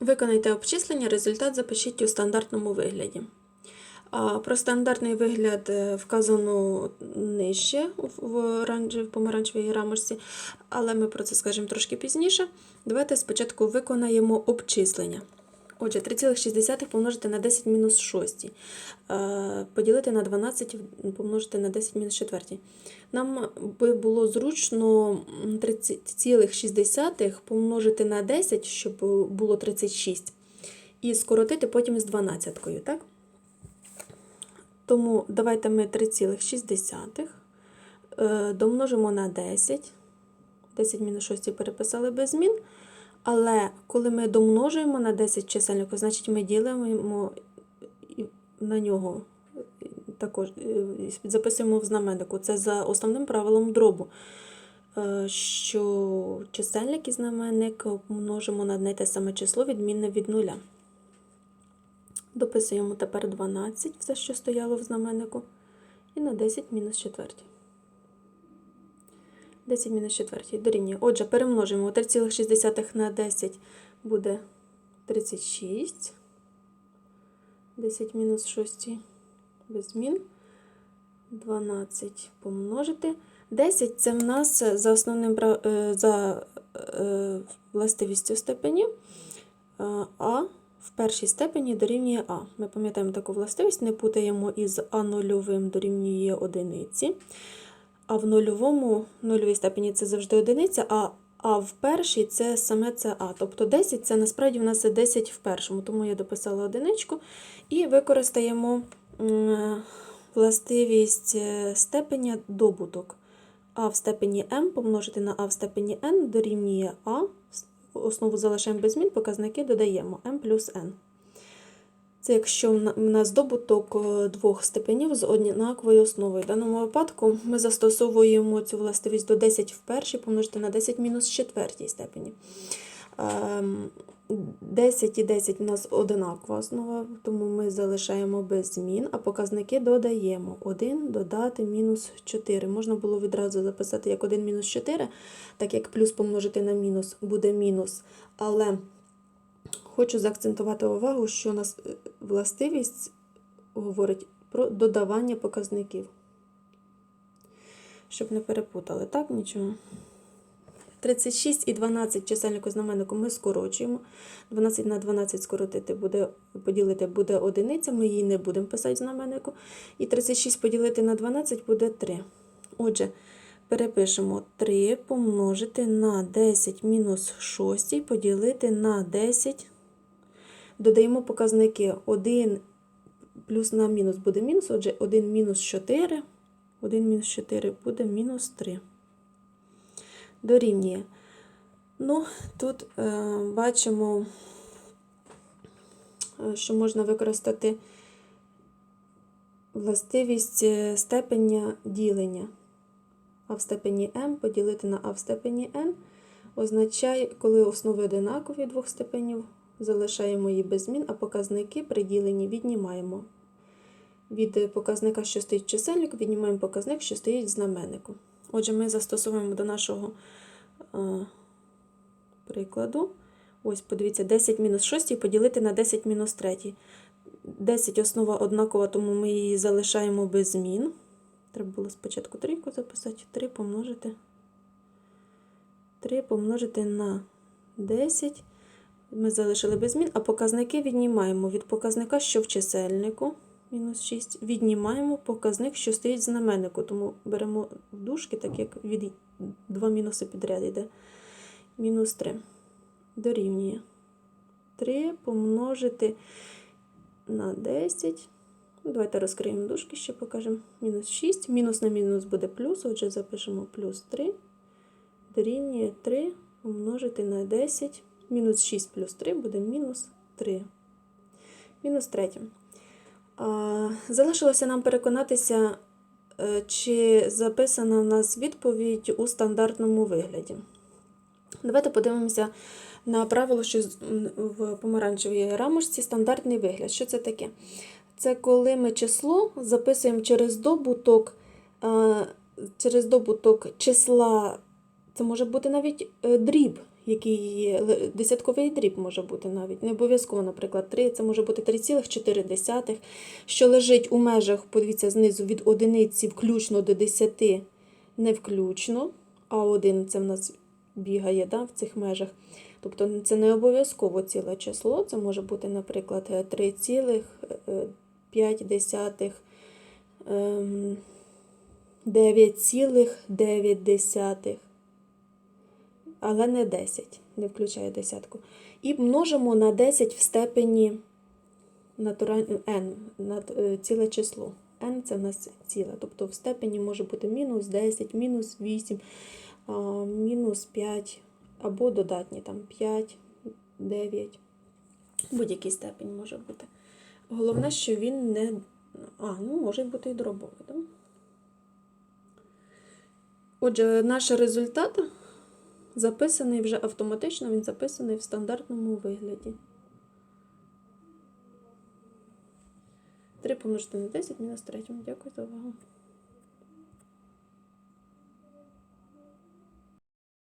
Виконайте обчислення, результат запишіть у стандартному вигляді. Про стандартний вигляд е, вказано нижче в помаранчевій рамочці, але ми про це скажемо трошки пізніше. Давайте спочатку виконаємо обчислення. Отже, 3,6 помножити на 10 мінус 6. Е, Поділити на 12 помножити на 10 мінус 4. Нам би було зручно 30,6 помножити на 10, щоб було 36. І скоротити потім з 12, так? Тому давайте ми 3,6 е, домножимо на 10. 10 мінус 6 переписали без змін. Але коли ми домножуємо на 10 чисельнику, значить ми ділимо на нього також е, записуємо в знаменнику. Це за основним правилом дробу. е, Що чисельник і знаменник множимо на одне те саме число, відмінне від нуля. Дописуємо тепер 12, все, що стояло в знаменнику, і на 10 мінус 4. 10 мінус 4 дорівнює. Отже, перемножимо 3,6 на 10 буде 36. 10 мінус 6 без змін. 12 помножити. 10 це в нас за основним е, за е, властивістю степені. е, А в першій степені дорівнює А. Ми пам'ятаємо таку властивість, не путаємо із А нульовим дорівнює одиниці. А в нульовому нульовій степені це завжди одиниця, а а в першій це саме це А. Тобто 10 це насправді в нас 10 в першому, тому я дописала одиничку. І використаємо властивість е, степеня добуток. А в степені m помножити на А в степені n дорівнює А. Основу залишаємо без змін, показники додаємо m плюс n. Це якщо в на- в нас добуток е, двох степенів з однаковою основою. В даному випадку ми застосовуємо цю властивість до 10 в першій помножити на 10 мінус четвертій степені. Ем, 10 і 10 у нас одинакова основа, тому ми залишаємо без змін, а показники додаємо. 1 додати мінус 4. Можна було відразу записати як 1 мінус 4, так як плюс помножити на мінус буде мінус. Але Хочу заакцентувати увагу, що у нас е, властивість говорить про додавання показників. Щоб не перепутали, так? Нічого. 36 і 12 чисельнику знаменнику ми скорочуємо. 12 на 12 скоротити буде, поділити буде одиниця, ми її не будемо писати знаменнику. І 36 поділити на 12 буде 3. Отже, перепишемо 3 помножити на 10 мінус 6 поділити на 10 додаємо показники 1 плюс на мінус буде мінус, отже, 1 мінус 4, 1 мінус 4 буде мінус 3. Дорівнює. Ну, тут е, бачимо, е, що можна використати властивість е, степеня ділення. А в степені m поділити на а в степені n означає, коли основи одинакові двох степенів, залишаємо її без змін, а показники при діленні віднімаємо. Від показника, що стоїть в чисельнику, віднімаємо показник, що стоїть в знаменнику. Отже, ми застосовуємо до нашого е, прикладу. Ось, подивіться, 10 мінус 6 поділити на 10 мінус 3. 10 основа однакова, тому ми її залишаємо без змін. Треба було спочатку трійку записати. 3 помножити. 3 помножити на 10. Ми залишили без змін, а показники віднімаємо від показника, що в чисельнику, мінус 6, віднімаємо показник, що стоїть в знаменнику. Тому беремо в дужки, так як від два мінуси підряд йде. Мінус 3. Дорівнює. 3 помножити на 10. Ну, Давайте розкриємо дужки, ще покажемо. Мінус 6. Мінус на мінус буде плюс, отже, запишемо плюс 3. Дорівнює 3 помножити на 10. Мінус 6 плюс 3 буде мінус 3. Мінус 3. А, залишилося нам переконатися, е, чи записана в нас відповідь у стандартному вигляді. Давайте подивимося на правило, що в помаранчевій рамочці стандартний вигляд. Що це таке? Це коли ми число записуємо через добуток, е, через добуток числа, це може бути навіть е, дріб, який десятковий дріб може бути навіть. Не обов'язково, наприклад, 3, це може бути 3,4, що лежить у межах, подивіться, знизу від одиниці включно до 10 не включно, а 1 це в нас бігає да, в цих межах. Тобто це не обов'язково ціле число, це може бути, наприклад, 3,5, ем, 9,9, але не 10, не включає десятку. І множимо на 10 в степені n, над, е, ціле число. n це в нас ціле. Тобто в степені може бути мінус 10, мінус 8, а, мінус 5, або додатні там 5, 9. Будь-який степень може бути. Головне, що він не. А, ну, може бути і дробовий. Отже, наш результат записаний вже автоматично, він записаний в стандартному вигляді. 3 помножити на 10 мінус 3. Дякую за увагу.